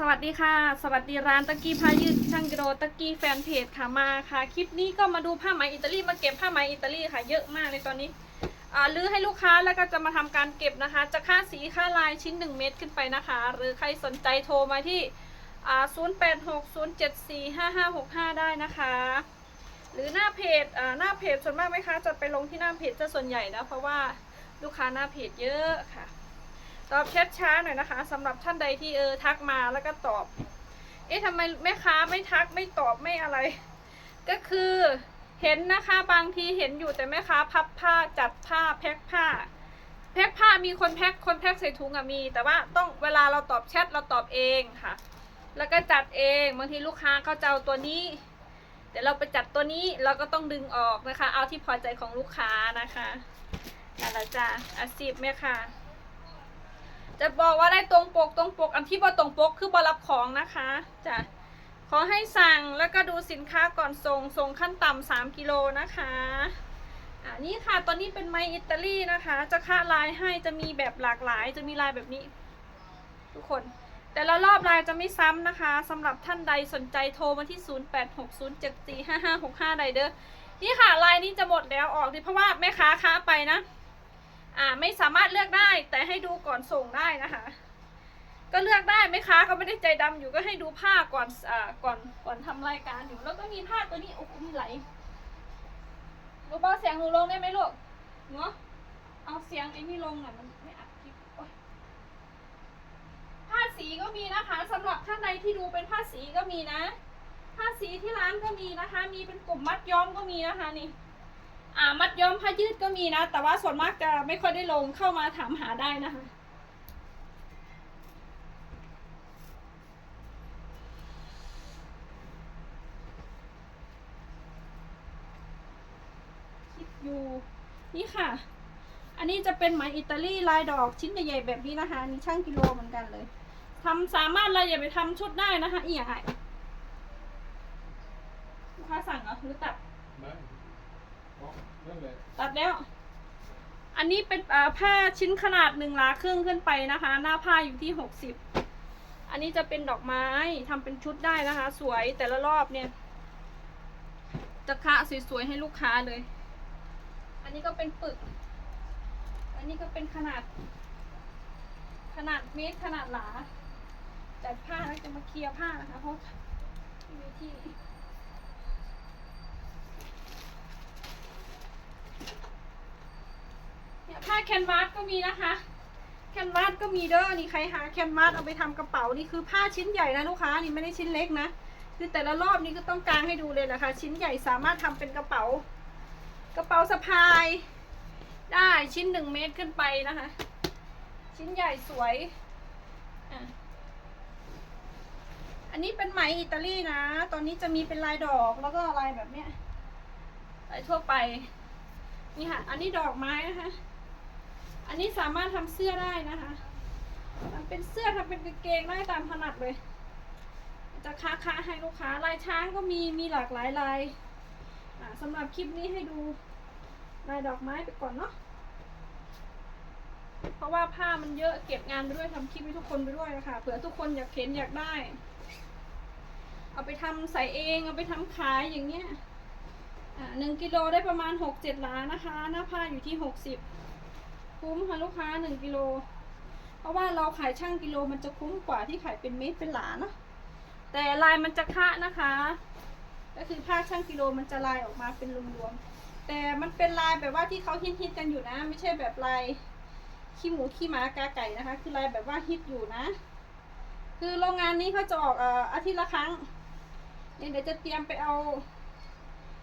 สวัสดีค่ะ สวัสดีร้านตะกี้ผ้ายืดช่างกิโลตะกี้แฟนเพจค่ะมาค่ะ คลิปนี้ก็มาดูผ้าไหมอิตาลีมาเก็บผ้าไหมอิตาลีค่ะ เยอะมากเลยตอนนี้อ่าลื้อให้ลูกค้าแล้วก็จะมาทำการเก็บนะคะ จะค่าสีค่าลายชิ้น 1 เม็ดขึ้นไปนะคะ หรือใครสนใจโทรมาที่ 0860745565 ได้นะคะ หรือหน้าเพจอ่าหน้าเพจส่วนมากไหมคะ จะไปลงที่หน้าเพจจะส่วนใหญ่นะเพราะว่าลูกค้าหน้าเพจเยอะค่ะ ตอบแชทช้าหน่อยนะคะสำหรับท่านใดที่เออทักมาแล้วก็ตอบ เอ๊ะทำไมแม่ค้าไม่ทักไม่ตอบไม่อะไร ก็คือเห็นนะคะบางทีเห็นอยู่แต่แม่ค้าพับผ้าจัดผ้าแพ็คผ้าแพ็คผ้ามีคนแพ็คคนแพ็คใส่ถุงอะมี แต่ว่าต้องเวลาเราตอบแชทเราตอบเองค่ะ แล้วก็จัดเองบางทีลูกค้าเขาจะเอาตัวนี้แต่เราไปจัดตัวนี้เราก็ต้องดึงออกนะคะ เอาที่พอใจของลูกค้านะคะนั่นแหละจ้ะอาชีพแม่ค่ะ จะบอกว่าได้ตรงปกตรงปก อันที่บ่ตรงปกคือบรับของนะคะจ้ะขอให้สั่งแล้วก็ดูสินค้าก่อนส่งส่งขั้นต่ำสามกิโลนะคะอ่านี่ค่ะตอนนี้เป็นไม้อิตาลีนะคะ จะค่าลายให้จะมีแบบหลากหลาย จะมีลายแบบนี้ ทุกคน แต่ละรอบลายจะไม่ซ้ำนะคะสำหรับท่านใดสนใจโทรมาที่ 0860745565 ใดเด้อนี่ค่ะลายนี้จะหมดแล้วออกดิเพราะว่าแม่ค้าค้าไปนะ อ่าไม่สามารถเลือกได้แต่ให้ดูก่อนส่งได้นะคะ ก็เลือกได้ไหมคะเขาไม่ได้ใจดำอยู่ก็ให้ดูผ้าก่อนอ่าก่อนก่อนทำรายการอยู่ แล้วก็มีผ้าตัวนี้โอ้โหมีไหลรูเบาเสียงหนูลงได้ไหมลูกเนาะเอาเสียงไอ้นี่ลงหน่อยมันไม่อัดคลิปผ้าสีก็มีนะคะสำหรับท่านใดที่ดูเป็นผ้าสีก็มีนะผ้าสีที่ร้านก็มีนะคะ มีเป็นกลุ่มมัดย้อมก็มีนะคะนี่ อ่ามัดย้อมผ้ายืดก็มีนะ แต่ว่าส่วนมากจะไม่ค่อยได้ลงเข้ามาถามหาได้นะคะคิดอยู่นี่ค่ะ อันนี้จะเป็นไหมอิตาลีลายดอกชิ้นใหญ่ๆแบบนี้นะคะนี่ช่างกิโลเหมือนกันเลยทำสามารถเราอย่าไปทำชุดได้นะคะเอีกอย่างไรลูกค้าสั่งเหรอหรือตัด ตัดแล้ว อันนี้เป็นผ้าชิ้นขนาดหนึ่งล้าครึ่งขึ้นไปนะคะ หน้าผ้าอยู่ที่หกสิบอันนี้จะเป็นดอกไม้ทำเป็นชุดได้นะคะ สวยแต่ละรอบเนี่ยจะคะสวยๆให้ลูกค้าเลย อันนี้ก็เป็นปึก อันนี้ก็เป็นขนาด ขนาดเมตรขนาดหลาจัดผ้าแล้วจะมาเคลียร์ผ้านะคะเพราะที่มีที่ เนี่ยผ้าแคนวาสก็มีนะคะ แคนวาสก็มีเด้อนี่ใครหาแคนวาสเอาไปทำกระเป๋านี่คือผ้าชิ้นใหญ่นะลูกค้านี่ไม่ได้ชิ้นเล็กนะคือแต่ละรอบนี้ก็ต้องกางให้ดูเลยนะคะ ชิ้นใหญ่สามารถทำเป็นกระเป๋า กระเป๋าสะพาย ได้ชิ้นหนึ่งเมตรขึ้นไปนะคะ ชิ้นใหญ่สวยอะอันนี้เป็นไหมอิตาลีนะ ตอนนี้จะมีเป็นลายดอกแล้วก็ลายแบบเนี้ยลายทั่วไป นี่ค่ะ อันนี้ดอกไม้นะคะ อันนี้สามารถทำเสื้อได้นะคะทำเป็นเสื้อทำเป็นกางเกงได้ตามถนัดเลย จะค้าค้าให้ลูกค้าลายช้างก็มีมีหลากหลายลายสำหรับคลิปนี้ให้ดูลายดอกไม้ไปก่อนเนาะเพราะว่าผ้ามันเยอะเก็บงานไปด้วยทำคลิปให้ทุกคนไปด้วยนะคะเผื่อทุกคนอยากเห็นอยากได้ เอาไปทำใส่เองเอาไปทำขายอย่างเงี้ยหนึ่งกิโลได้ประมาณหกเจ็ดล้านนะคะ หน้าผ้าอยู่ที่หกสิบ คุ้มค่ะลูกค้าหนึ่งกิโล เพราะว่าเราขายช่างกิโลมันจะคุ้มกว่าที่ขายเป็นเม็ดเป็นหลานะ แต่ลายมันจะคะนะคะ ก็คือผ้าช่างกิโลมันจะลายออกมาเป็นรวมๆ แต่มันเป็นลายแบบว่าที่เขาฮิตๆกันอยู่นะ ไม่ใช่แบบลายขี้หมูขี้หมากาไก่นะคะ คือลายแบบว่าฮิตอยู่นะ คือโรงงานนี้เขาจะออกออาทิตย์ละครั้งเนี่ยเดี๋ยวจะเตรียมไปเอา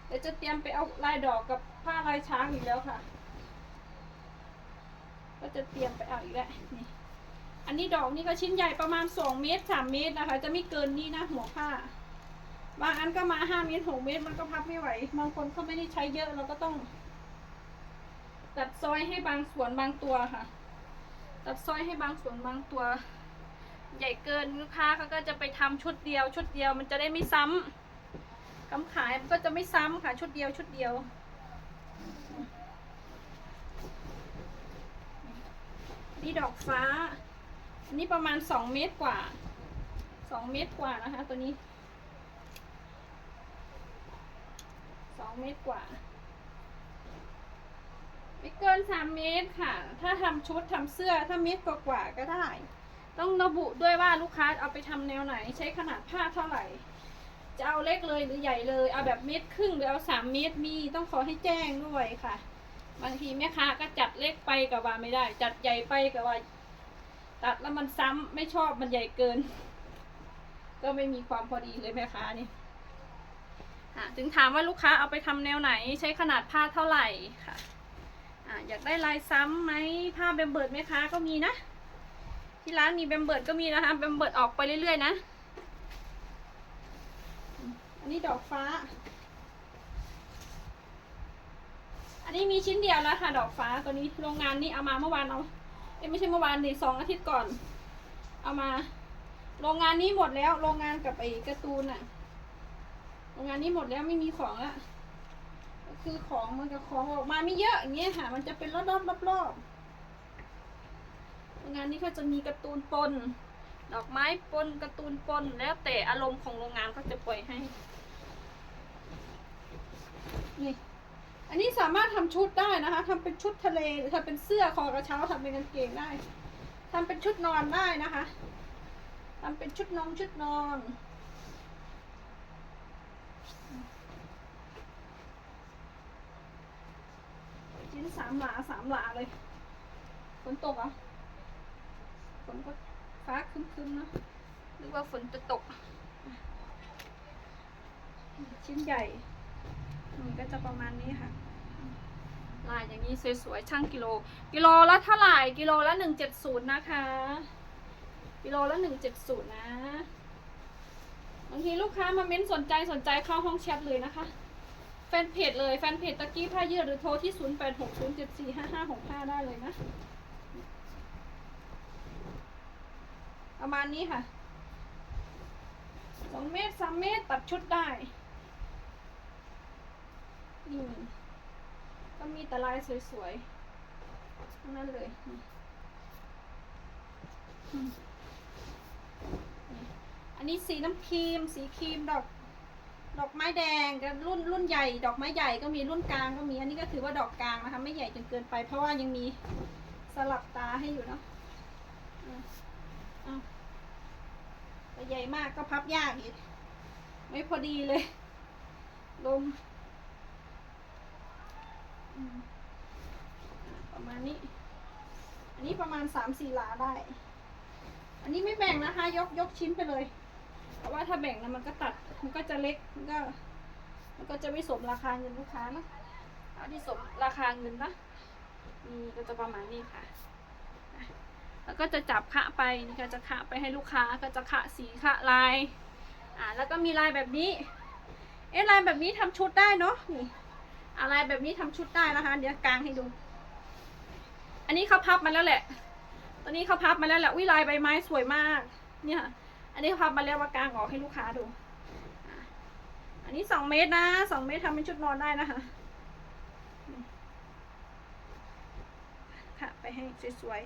เดี๋ยวจะเตรียมไปเอาลายดอกกับผ้าลายช้างอีกแล้วค่ะ ก็จะเตรียมไปเอาอีกแล้วนี่อันนี้ดอกนี่ก็ชิ้นใหญ่ประมาณสองเมตรสามเมตรนะคะ จะไม่เกินนี้นะหัวผ้า บางอันก็มาห้าเมตรหกเมตรมันก็พับไม่ไหวบางคนเขาไม่ได้ใช้เยอะเราก็ต้อง ตัดซอยให้บางส่วนบางตัวค่ะ ตัดซอยให้บางส่วนบางตัว ใหญ่เกินลูกค้าเขาก็จะไปทำชุดเดียว ชุดเดียวมันจะได้ไม่ซ้ำกำขายมันก็จะไม่ซ้ำค่ะชุดเดียวชุดเดียว นี่ดอกฟ้า อันนี้ประมาณสองเมตรกว่าสองเมตรกว่านะคะ ตัวนี้สองเมตรกว่า ไม่เกินสามเมตรค่ะ ถ้าทำชุดทำเสื้อถ้าเมตรกว่าๆก็ได้ ต้องระบุด้วยว่าลูกค้าเอาไปทำแนวไหน ใช้ขนาดผ้าเท่าไหร่ จะเอาเล็กเลยหรือใหญ่เลย เอาแบบเมตรครึ่งหรือเอาสามเมตรมีต้องขอให้แจ้งด้วยค่ะ บางทีแม่ค้าก็จัดเล็กไปกับว่าไม่ได้ จัดใหญ่ไปกับว่า ตัดแล้วมันซ้ำไม่ชอบมันใหญ่เกิน ก็ไม่มีความพอดีเลยแม่ค้านี่อะถึงถามว่าลูกค้าเอาไปทำแนวไหน ใช้ขนาดผ้าเท่าไหร่ค่ะอะอยากได้ลายซ้ำไหมผ้าเบมเบิร์ดแม่ค้าก็มีนะ ที่ร้านมีเบมเบิร์ดก็มีนะคะเบมเบิร์ดออกไปเรื่อยๆนะ อันนี้ดอกฟ้า อันนี้มีชิ้นเดียวแล้วค่ะดอกฟ้าตัวนี้โรงงานนี้เอามาเมื่อวานเอาเอ้ยไม่ใช่เมื่อวานดิสองอาทิตย์ก่อน เอามา โรงงานนี้หมดแล้ว โรงงานกับไอ้การ์ตูนอะโรงงานนี้หมดแล้วไม่มีของละก็คือของมันกับของออกมาไม่เยอะอย่างเงี้ยค่ะ มันจะเป็นรอบๆรอบๆโรงงานนี้ก็จะมีการ์ตูนปน ดอกไม้ปนการ์ตูนปน แล้วแต่อารมณ์ของโรงงานเขาจะปล่อยให้นี่ามารถทำชุดได้นะคะทำเป็นชุดทะเลหรือทำเป็นเสื้อคอกระเช้าทำเป็นกางเกงได้ทำเป็นชุดนอนได้นะคะทำเป็นชุดนอนชุดนอนชิ้นสามหลาสามหลาเลยฝนตกอะฝนก็ฟ้าคึ้มๆนะหรือว่าฝนจะตก ชิ้นใหญ่นี่ก็จะประมาณนี้ค่ะ ลายอย่างนี้สวยๆช่างกิโล กิโลละเท่าไหร่กิโลละหนึ่งเจ็ดศูนย์นะคะ กิโลละหนึ่งเจ็ดศูนย์นะบางทีลูกค้ามาเม้นสนใจสนใจเข้าห้องแชทเลยนะคะ แฟนเพจเลยแฟนเพจตะกี้ผ้ายืดหรือโทรที่ศูนย์แปดหกศูนย์เจ็ดสี่ห้าห้าหกห้าได้เลยนะ ประมาณนี้ค่ะสองเมตรสามเมตรตัดชุดได้นี่ ก็มีแต่ลายสวยๆทั้งนั้นเลยอันนี้สีน้ำครีม สีครีมดอก ดอกไม้แดงกับรุ่นรุ่นใหญ่ ดอกไม้ใหญ่ก็มีรุ่นกลางก็มี อันนี้ก็ถือว่าดอกกลางนะคะ ไม่ใหญ่จนเกินไป เพราะว่ายังมีสลับตาให้อยู่เนาะอะอะแต่ใหญ่มากก็พับยากอีก ไม่พอดีเลย ลม ประมาณนี้ อันนี้ประมาณสามสี่หลาได้ อันนี้ไม่แบ่งนะคะ ยกยกชิ้นไปเลย เพราะว่าถ้าแบ่งนะมันก็ตัด มันก็จะเล็ก มันก็ มันก็จะไม่สมราคาเงินลูกค้านะเอาที่สมราคาเงินนะนี่ก็จะประมาณนี้ค่ะ แล้วก็จะจับคะไป นี่ก็จะคะไปให้ลูกค้า ก็จะคะสีคะลาย อ่า แล้วก็มีลายแบบนี้ เอ๊ะลายแบบนี้ทำชุดได้เนาะ นี่ อะไรแบบนี้ทำชุดได้นะคะ เดี๋ยวกางให้ดู อันนี้เขาพับมาแล้วแหละตอนนี้เขาพับมาแล้วแหละวิลายใบไม้สวยมาก เนี่ย อันนี้พับมาแล้วมากางออกให้ลูกค้าดู อันนี้สองเมตรนะสองเมตรทำเป็นชุดนอนได้นะคะค่ะไปให้สวย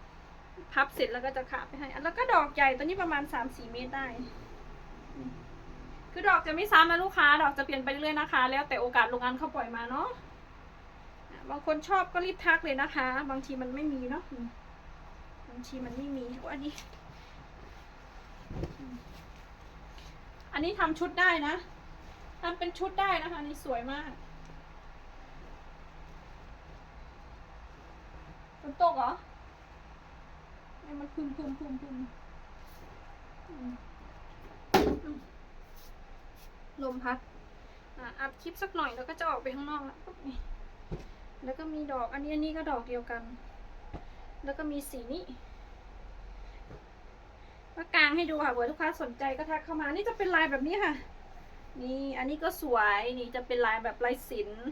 ๆพับเสร็จแล้วก็จะขาไปให้อะแล้วก็ดอกใหญ่ตัวนี้ประมาณสามสี่เมตรได้ คือดอกจะไม่ซ้ำนะลูกค้า ดอกจะเปลี่ยนไปเรื่อยๆนะคะ แล้วแต่โอกาสโรงงานเขาปล่อยมาเนาะบางคนชอบก็รีบทักเลยนะคะ บางทีมันไม่มีเนาะบางทีมันไม่มีอันนี้ อันนี้ทำชุดได้นะทำเป็นชุดได้นะคะนี่สวยมากฝนตกเหรอให้มันพึมพึมพึมพึม ลมพัดอัดคลิปสักหน่อยแล้วก็จะออกไปข้างนอกแล้วปุ๊บนี่แล้วก็มีดอกอันนี้อันนี้ก็ดอกเดียวกัน แล้วก็มีสีนี้มากลางให้ดูค่ะเผื่อลูกค้าสนใจก็ทักเข้ามา นี่จะเป็นลายแบบนี้ค่ะ นี่อันนี้ก็สวย นี่จะเป็นลายแบบลายศิลป์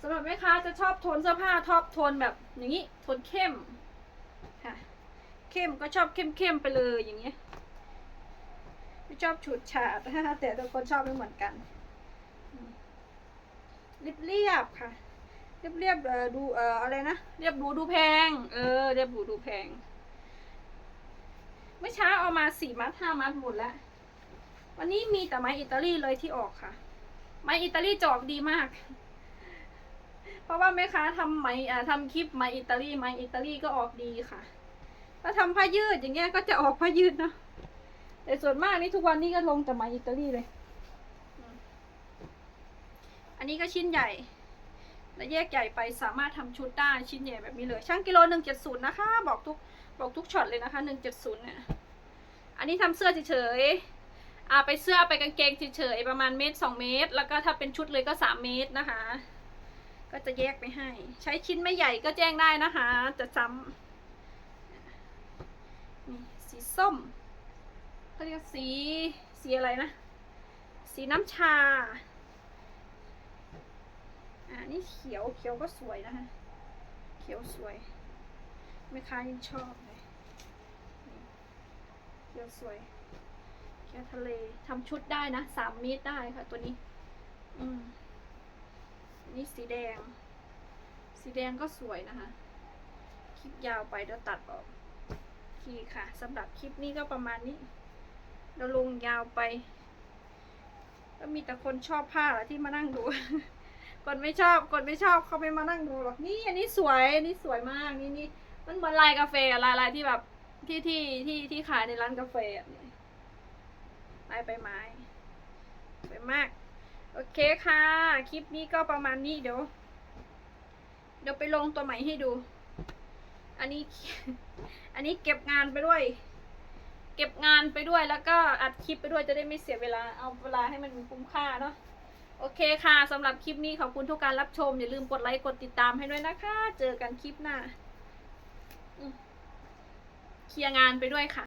สำหรับแม่ค้าจะชอบโทนเสื้อผ้าชอบโทนแบบอย่างนี้ โทนเข้มค่ะ เข้มก็ชอบเข้มเข้มๆไปเลยอย่างเงี้ย ไม่ชอบฉูดฉาดแต่ทุกคนชอบไม่เหมือนกันเรียบเรียบๆค่ะ เรียบเรียบๆดูเอ่ออะไรนะเรียบรูดูแพง เออ เรียบรูดูแพง เมื่อเช้าเอามาสี่มัดห้ามัดหมดแล้ว วันนี้มีแต่ไม้อิตาลีเลยที่ออกค่ะ ไม้อิตาลีจอกดีมาก เพราะว่าแม่ค้าทำไหมอ่าทำคลิปไม้อิตาลีไม้อิตาลีก็ออกดีค่ะถ้าทำผ้ายืดอย่างเงี้ยก็จะออกผ้ายืดเนาะ แต่ส่วนมากนี่ทุกวันนี้ก็ลงแต่ไม้อิตาลีเลย อันนี้ก็ชิ้นใหญ่ แล้วแยกใหญ่ไปสามารถทำชุดได้ชิ้นใหญ่แบบนี้เลย ช่างกิโลหนึ่งเจ็ดศูนย์นะคะ บอกทุกบอกทุกช็อตเลยนะคะหนึ่งเจ็ดศูนย์เนี่ย อันนี้ทำเสื้อเฉยๆอาไปเสื้อไปกางเกงเฉยๆประมาณเมตรสองเมตร แล้วก็ถ้าเป็นชุดเลยก็สามเมตรนะคะ ก็จะแยกไปให้ ใช้ชิ้นไม่ใหญ่ก็แจ้งได้นะคะ จะซ้ำนี่สีส้ม เขาเรียกสีสีอะไรนะ สีน้ำชา อ่านี่เขียวเขียวก็สวยนะคะ เขียวสวยแม่ค้ายังชอบเลยเขียวสวยแค่ทะเลทำชุดได้นะสามเมตรได้ค่ะตัวนี้ อืมนนี่สีแดง สีแดงก็สวยนะคะ คลิปยาวไปเดี๋ยวตัดออก โอเคค่ะสำหรับคลิปนี้ก็ประมาณนี้ เราลงยาวไป ก็มีแต่คนชอบผ้าแหละที่มานั่งดู คนไม่ชอบคนไม่ชอบเขาไม่มานั่งดูหรอกนี่อันนี้สวยอันนี้สวยมากนี่นี่มันเหมือนลายกาแฟลายลายที่แบบที่ที่ที่ที่ขายในร้านกาแฟลายใบไม้สวยมาก โอเคค่ะ คลิปนี้ก็ประมาณนี้เดี๋ยว เดี๋ยวไปลงตัวใหม่ให้ดู อันนี้ อันนี้เก็บงานไปด้วย เก็บงานไปด้วยแล้วก็อัดคลิปไปด้วยจะได้ไม่เสียเวลาเอาเวลาให้มันคุ้มค่าเนาะโอเคค่ะสำหรับคลิปนี้ขอบคุณทุกการรับชม อย่าลืมกดไลค์กดติดตามให้ด้วยนะคะ เจอกันคลิปหน้าเคลียร์งานไปด้วยค่ะ